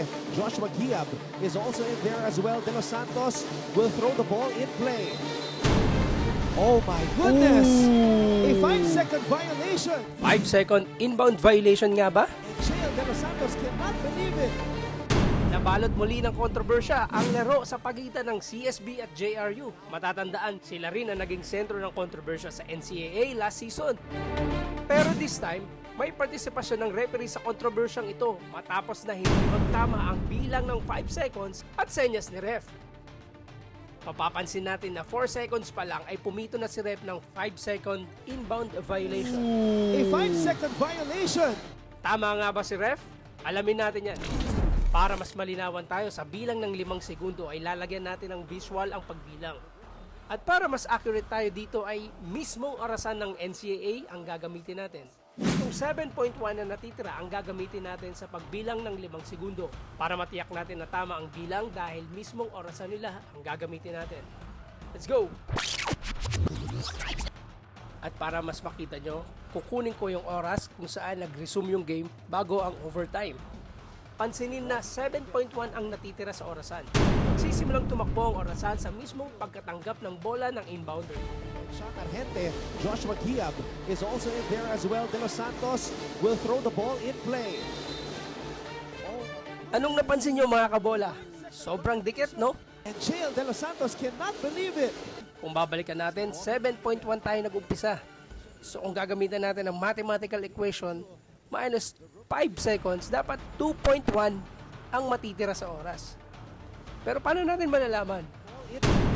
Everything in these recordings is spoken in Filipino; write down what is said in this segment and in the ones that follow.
Argente. Joshua Giab is also in there as well. De Los Santos will throw the ball in play. Oh my goodness! A five-second violation. 5 second inbound violation nga ba? And Jail De Los Santos cannot believe it. Nabalot muli ng kontrobersya ang laro sa pagitan ng CSB at JRU. Matatandaan, sila rin ang naging sentro ng kontrobersya sa NCAA last season. Pero this time, may partisipasyon ng referee sa kontrobersyang ito matapos na hindi magtama ang bilang ng 5 seconds at senyas ni ref. Mapapansin natin na 4 seconds pa lang ay pumito na si ref ng 5 second inbound violation. A five-second violation. Tama nga ba si Ref? Alamin natin yan. Para mas malinawan tayo sa bilang ng limang segundo ay lalagyan natin ng visual ang pagbilang. At para mas accurate tayo dito ay mismong orasan ng NCAA ang gagamitin natin. Itong 7.1 na natitira ang gagamitin natin sa pagbilang ng limang segundo para matiyak natin na tama ang bilang dahil mismong orasan nila ang gagamitin natin. Let's go! At para mas makita nyo, kukunin ko yung oras kung saan nag-resume yung game bago ang overtime. Pansinin na 7.1 ang natitira sa orasan. Magsisimulang tumakbo ang orasan sa mismong pagkatanggap ng bola ng inbounder. Shot Argente. Joshua Giab is also in there as well. De Los Santos will throw the ball in play. Oh, Anong napansin nyo mga kabola? Sobrang dikit, no? and Jail De Los Santos cannot believe it. Kung babalikan natin, 7.1 tayo nag-umpisa. So kung gagamitan natin ang mathematical equation, minus 5 seconds, dapat 2.1 ang matitira sa oras. Pero paano natin malalaman?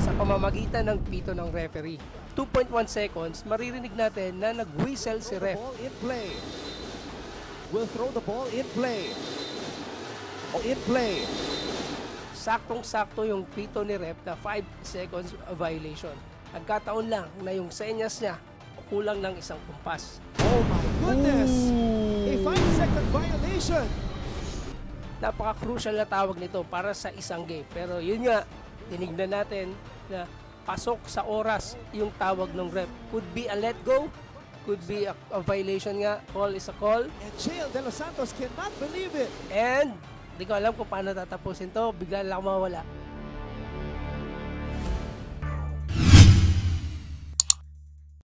Sa pamamagitan ng pito ng referee. 2.1 seconds, maririnig natin na nag-whistle si ref. In play. Will throw the ball in play. Oh, in play. Saktong-sakto yung pito ni ref na 5 seconds violation. Nagkataon lang na yung senyas niya kulang ng isang kumpas. Oh my goodness! Ooh. 5-second violation. Napaka-crucial na tawag nito para sa isang game. Pero yun nga, tinignan natin na pasok sa oras yung tawag ng ref. Could be a let go, could be a, a violation nga. Call is a call. And Jail De Los Santos cannot believe it. And hindi ko alam kung paano tatapusin to. Bigla lang mawala.